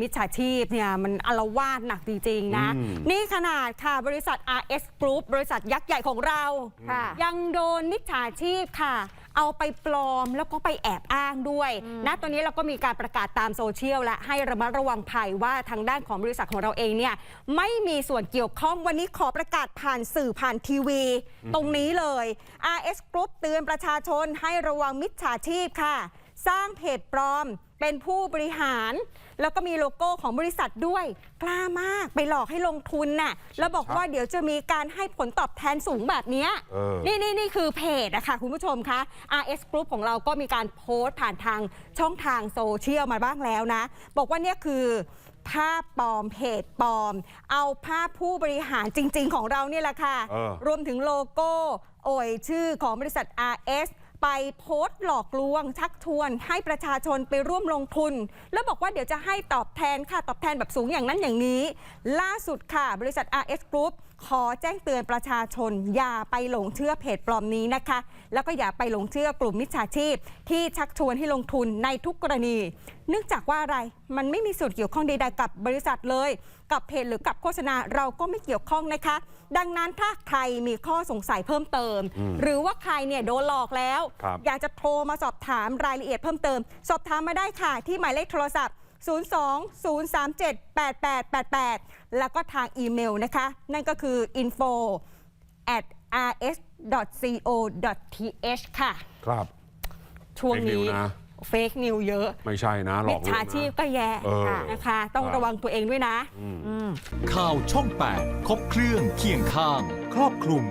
มิจฉาชีพเนี่ยมันอลวาดหนักจริง ๆ นะ อืม นี่ขนาดค่ะบริษัท RS Group บริษัทยักษ์ใหญ่ของเรา ค่ะ ยังโดนมิจฉาชีพค่ะ เอาไปปลอมแล้วก็ไปแอบอ้างด้วยนะตอนนี้เราก็มีการประกาศตามโซเชียลและให้ระมัดระวังภัยว่าทางด้านของบริษัทของเราเองเนี่ยไม่มีส่วนเกี่ยวข้องวันนี้ขอประกาศผ่านสื่อผ่านทีวี ตรงนี้เลย RS Group เตือนประชาชนให้ระวังมิจฉาชีพค่ะ สร้างเพจปลอม เป็นผู้บริหาร แล้วก็มีโลโก้ของบริษัทด้วย กล้ามากไปหลอกให้ลงทุนน่ะแล้วบอกว่าเดี๋ยวจะมีการให้ผลตอบแทนสูงแบบเนี้ยเออ นี่นี่นี่คือเพจนะคะคุณผู้ชมคะ RS Group ของเราก็มีการโพสต์ผ่านทางช่องทางโซเชียลมาบ้างแล้วนะ บอกว่าเนี่ยคือ ภาพปลอมเพจปลอม เอาภาพผู้บริหารจริง ๆ ของเราเนี่ยแหละค่ะ เออ รวมถึงโลโก้ โอยชื่อของบริษัท RS ไปโพสต์หลอกลวง ชักชวนให้ประชาชนไปร่วมลงทุน แล้วบอกว่าเดี๋ยวจะให้ตอบแทนค่ะตอบแทนแบบสูงอย่างนั้นอย่างนี้ ล่าสุดค่ะ บริษัท RS Group ขอแจ้งเตือนประชาชน อย่าไปหลงเชื่อเพจปลอมนี้นะคะ แล้วก็อย่าไปหลงเชื่อกลุ่มมิจฉาชีพ ที่ชักชวนให้ลงทุนในทุกกรณี เนื่องจากว่าอะไรมันไม่มีส่วนเกี่ยวข้องใดๆกับบริษัทเลย กับเพจหรือกับโฆษณาเราก็ไม่เกี่ยวข้องนะคะ ดังนั้นถ้าใครมีข้อสงสัยเพิ่มเติมหรือว่าใครเนี่ยโดนหลอกแล้ว ครับ อยากจะโทรมาสอบถามรายละเอียดเพิ่มเติม สอบถามมาได้ค่ะที่หมายเลขโทรศัพท์ 02-037-8888 แล้วก็ทางอีเมลนะคะ นั่นก็คือ info at rs.co.th ค่ะ ครับ ช่วงนี้ Fake news นะ เฟกนิวเยอะไม่ใช่นะหลมิอจกลวงฉานะ ชีพก็แย่เออ นะคะ ต้องครับระวังตัวเองด้วยนะอืมอืมข่าวช่อง 8 ครบเครื่องเคียงข้าง ครอบคลุม